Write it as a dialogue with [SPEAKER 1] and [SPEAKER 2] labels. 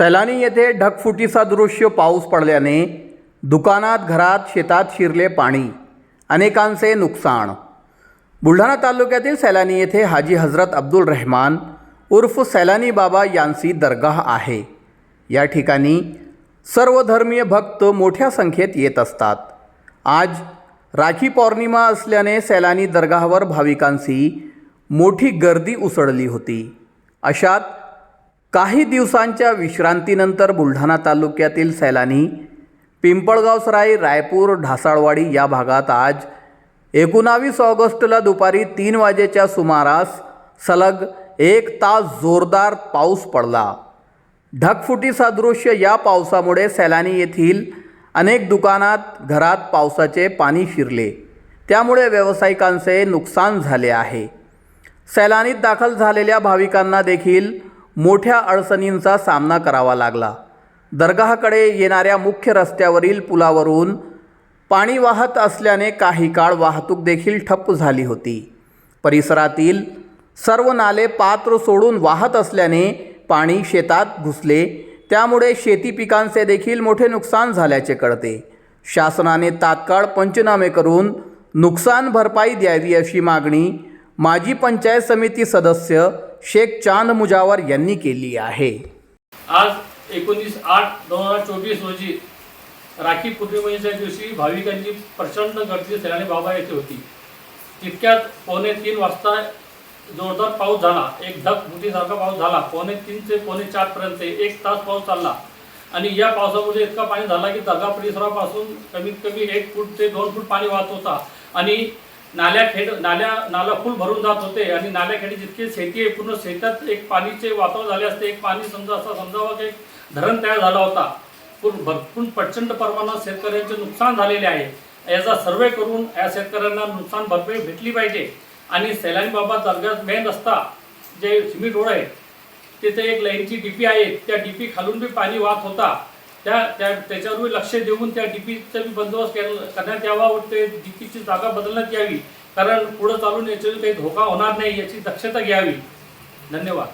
[SPEAKER 1] सैलानी येथे ढगफुटीचा दृश्य पाऊस पडल्याने दुकानात घरात शेतात शिरले पाणी. अनेकांचे नुकसान. बुलढाणा तालुक्यातील सैलानी येथे हाजी हजरत अब्दुल रहमान उर्फ सैलानी बाबा यांची दर्गाह आहे. या ठिकाणी सर्व धर्मीय भक्त मोठ्या संख्येत येत असतात. आज राखी पौर्णिमा असल्याने सैलानी दर्गावर भाविकांची मोठी गर्दी उसळली होती. अशात काही दिवसांच्या विश्रांतीनंतर बुलढाणा तालुक्यातील सैलानी पिंपळगावसराई रायपूर ढासाळवाडी या भागात आज एकोणावीस ऑगस्टला दुपारी तीन वाजेच्या सुमारास सलग एक तास जोरदार पाऊस पडला. ढगफुटी सदृश्य या पावसामुळे सैलानी येथील अनेक दुकानात घरात पावसाचे पाणी शिरले. त्यामुळे व्यावसायिकांचे नुकसान झाले आहे. सैलानीत दाखल झालेल्या भाविकांना देखील मोठ्या अडचणींचा सामना करावा लागला. दर्गाकडे येणाऱ्या मुख्य रस्त्यावरील पुलावरून पाणी वाहत असल्याने काही काळ वाहतूक देखील ठप्प झाली होती. परिसरातील सर्व नाले पात्र सोडून वाहत असल्याने पाणी शेतात घुसले. त्यामुळे शेती पिकांचे देखील मोठे नुकसान झाल्याचे कळते. शासनाने तात्काळ पंचनामे करून नुकसान भरपाई द्यावी अशी मागणी माजी पंचायत समिती सदस्य शेख चांद मुजावर यांनी केली आहे.
[SPEAKER 2] आज एकोणीस आठ दोन हजार चोवीस रोजी राखी पौर्णिमेच्या दिवशी भाविकांची प्रचंड गर्दी सैलानी बाबा येथे होती. तितक्यात पावणे तीन वाजता जोरदार पाऊस झाला. एक ढग फुटीसारखा पाऊस झाला. पावणे तीन ते पावणे चारपर्यंत एक तास पाऊस चालला. आणि या पावसामुळे इतका पाणी झाला की दगा परिसरापासून कमीत कमी एक फूट ते दोन फूट पाणी वाहत होता. आणि नाल्याखेड नाल्या नाला फुल भरून जात होते आणि नाल्याखेडी जितकी जितके शेती आहे पूर्ण शेतात एक पाणीचे वातावरण झाले असते. एक पाणी समजा असा समजावा की एक धरण तयार झाला होता. पूर्ण भरपूर प्रचंड प्रमाणात शेतकऱ्यांचे नुकसान झालेले आहे. याचा सर्वे करून या शेतकऱ्यांना नुकसान भरपाई भेटली पाहिजे. आणि सैलानी बाबा दर्ग्यात मेन रस्ता जे सिमेंट रोड आहे तिथे एक लाईनची डीपी आहे. त्या डीपी खालून बी पाणी वाहत होता. त्या त्या त्याच्यावर लक्ष देऊन त्या डीपीचा बी बंदोबस्त करण्यात यावा व ते डीपीची जागा बदलण्यात यावी. कारण पुढं चालून याच्यावर काही धोका होणार नाही याची दक्षता घ्यावी. धन्यवाद.